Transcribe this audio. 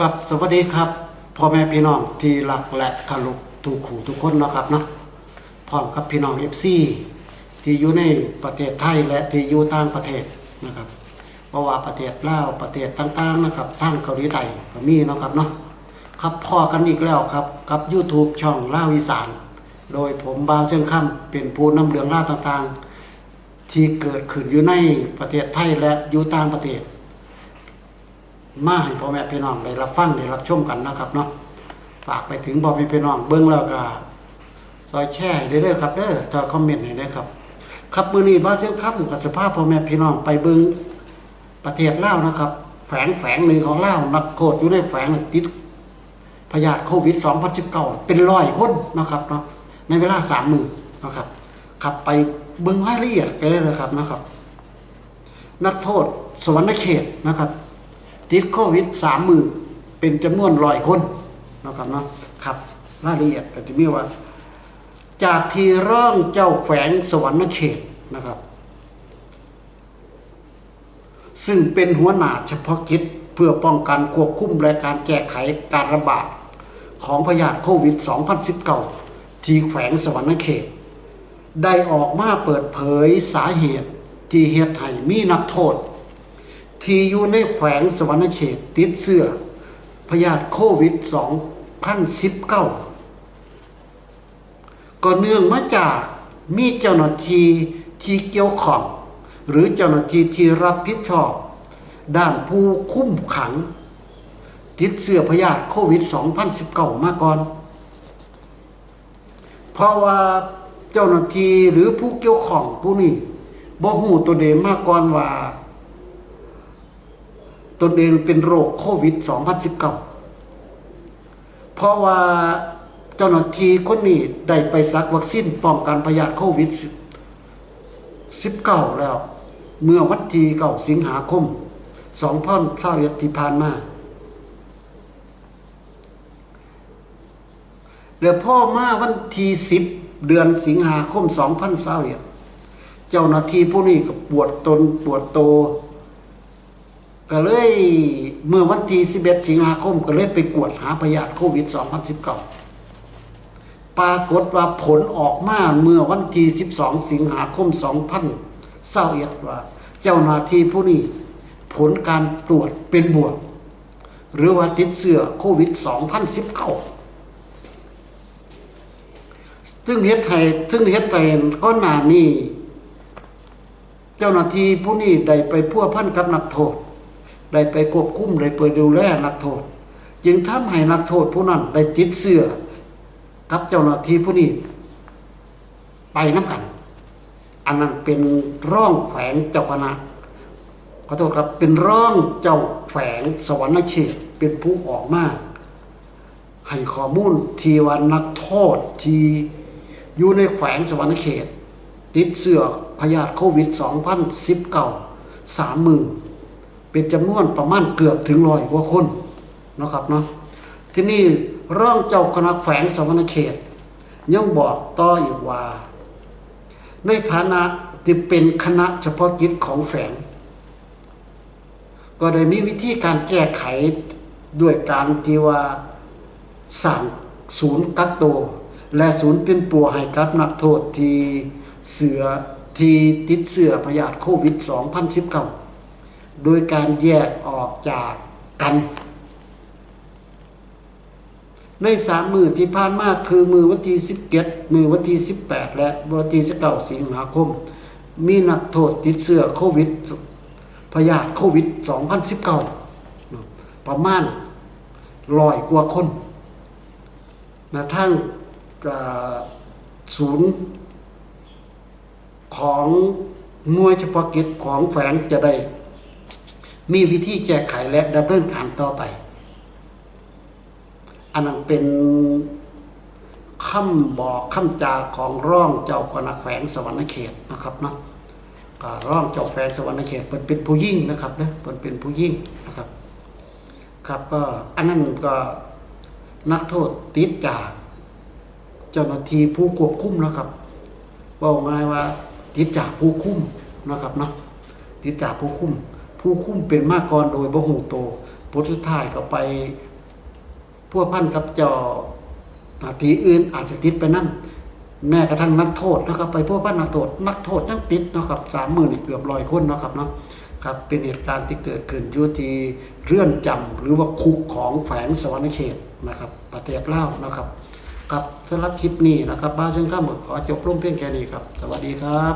กับสวัสดีครับพ่อแม่พี่น้องที่รักและคารพทุกขู่ทุกคนนะครับเนาะพร้อมกับพี่น้องเอฟซีที่อยู่ในประเทศไทยและที่อยู่ต่างประเทศนะครับเพราะว่าประเทศลาวประเทศต่างๆนะครับทางเกาหลีใต้ก็มีนะครับเนาะครับพ่อกันอีกแล้วครับกับ YouTube ช่องลาวอีสาน โดยผมบาวเชิงคำเป็นผู้นำเรื่องราวต่างๆ ที่เกิดขึ้นอยู่ในประเทศไทยและอยู่ต่างประเทศ มาให้พ่อแม่พี่น้องได้รับฟังได้รับชมกันนะครับเนาะฝากไปถึงพ่อแม่พี่น้องเบิ้องแล้วก็ซอยแชร์ให้เด้อๆครับเด้อจอคอมเมนต์ให้เด้ครับ ครับมื้อนี้บ้าเชียงคำกับสภาพพ่อแม่พี่น้องไปเบิ้องประเทศลาวนะครับ แฝงแฝงหนึ่งของลาวนักโทษอยู่ในแฝงติดพยาธิโควิด2019เป็นร้อยคนนะครับเนาะในเวลา3มื้อนะครับขับไปเบิ้องรายละเอียดได้เลยครับนะครับ นักโทษสวรรณเขตนะครับ ติดโควิดสามหมื่นเป็นจำนวนร้อยคนนะครับเนาะครับรายละเอียดก็จะมีว่า จากที่ร่องเจ้าแขวงสวรรณเขตนะครับ ซึ่งเป็นหัวหน้าเฉพาะกิจเพื่อป้องกันควบคุมและการแก้ไขการระบาดของพยาธิโควิด 2019 ที่แขวงสวรรณเขต ได้ออกมาเปิดเผยสาเหตุที่เหตุให้มีนักโทษ ที่อยู่ในแขวงสวรรณเขตติดเสื้อพยาธิโควิด 2019 ก็เนื่องมาจากมีเจ้าหน้าที่ที่เกี่ยวข้อง หรือเจ้าหน้าที่ที่รับผิดชอบ ด้านผู้คุ้มขังติดเสื้อพยาธิโควิด 2019 มาก่อน เพราะว่าเจ้าหน้าที่หรือผู้เกี่ยวข้องผู้นี้บ่ฮู้ตัวเองมาก่อนว่า ตนเองเป็นโรคโควิด 2019 เพราะว่าเจ้าหน้าที่คนนี้ได้ไปสักวัคซีนป้องกันพยาธิโควิด 19 แล้ว เมื่อวันที่9สิงหาคม2021ที่ผ่านมาแล้วพ่อมาวันที่10เดือนสิงหาคม2021เจ้าหน้าที่ผู้นี้ก็ปวดตนปวดโต ก็เลยเมื่อวันที่11สิงหาคม ก็เลยไปกวดหาพยาธิโควิด 2019 ปรากฏว่าผลออกมาเมื่อวันที่12 สิงหาคม 2021ว่าเจ้าหน้าที่ผู้นี้ผลการตรวจเป็นบวก หรือว่าติดเชื้อโควิด 2019 ซึ่งเฮ็ดให้ซึ่งเฮ็ดไปก้อนหนานี้ เจ้าหน้าที่ผู้นี้ได้ไปพัวพันกับนักโทษ ได้ไปควบคุมได้ไปดูแลนักโทษ จึงทำให้นักโทษผู้นั้นได้ติดเสื้อกับเจ้าหน้าที่ผู้นี้ไปน้ำกัน อันนั้นเป็นร่องแขวงเจ้าคณะขอโทษครับเป็นร่องเจ้าแขวงสวรรณเขตเป็นผู้ออกมาให้ข้อมูลทีว่านักโทษที่อยู่ในแขวงสวรรณเขต ติดเสื้อพยาธิโควิด 2019สามหมื่น เป็นจำนวนประมาณเกือบถึงร้อยกว่าคนนะครับเนาะที่นี่ร่องเจ้าคณะแขวงสวรรณเขต ยังบอกต่ออีกว่า ในฐานะที่เป็นคณะเฉพาะกิจของแฝง ก็ได้มีวิธีการแก้ไขด้วยการที่ว่าสั่งศูนย์กักตัวและศูนย์เป็นปัวให้กับนักโทษที่เสือที่ติดเสือพยาธิโควิด 2019 โดยการแยกออกจากกัน ในสามมือที่ผ่านมาคือมือวันที่17มือวันที่18แปดและวันที่19สิงหาคม มีนักโทษติดเชื้อโควิดพยาธิโควิด2019ประมาณร้อยกว่าคนนะทั้งศูนย์ของหน่วยเฉพาะกิจของแฝงจะได้ มีวิธีแก้ไขและดำเนินการต่อไป อันนั้นเป็นคำบอกคำจาของร่องเจ้าคณะแขวงสวรรณเขตนะครับเนาะก็ร่องเจ้าแขวงสวรรณเขตเป็นเป็นผู้ยิ่งนะครับนะเป็นเป็นผู้ยิ่งนะครับ ครับก็อันนั้นก็นักโทษติดจากเจ้าหน้าที่ผู้ควบคุมนะครับบอกง่ายว่าติดจากผู้คุมนะครับเนาะติดจากผู้คุม ผู้คุ้มเป็นมากกรโดยบหูโตพุทธท้ายก็ไปพัวพันกับจ้าหน้าทีอื่นอาจจะติดไปนั่นแม้กระทั่งนักโทษนะครับ ไปพัวพันนักโทษนักโทษยังติดนะครับสามหมื่นเกือบร้อยคนนะครับเนาะครับเป็นเหตุการณ์ที่เกิดขึ้นยู่ที่เรื่อนจำหรือว่าคุกของแขวงสวรรณเขตนะครับประเทศลาวนะครับครับสำหรับคลิปนี้นะครับบ้านเชิงข้ามขอจบลงเพียงแค่นี้ครับ สวัสดีครับ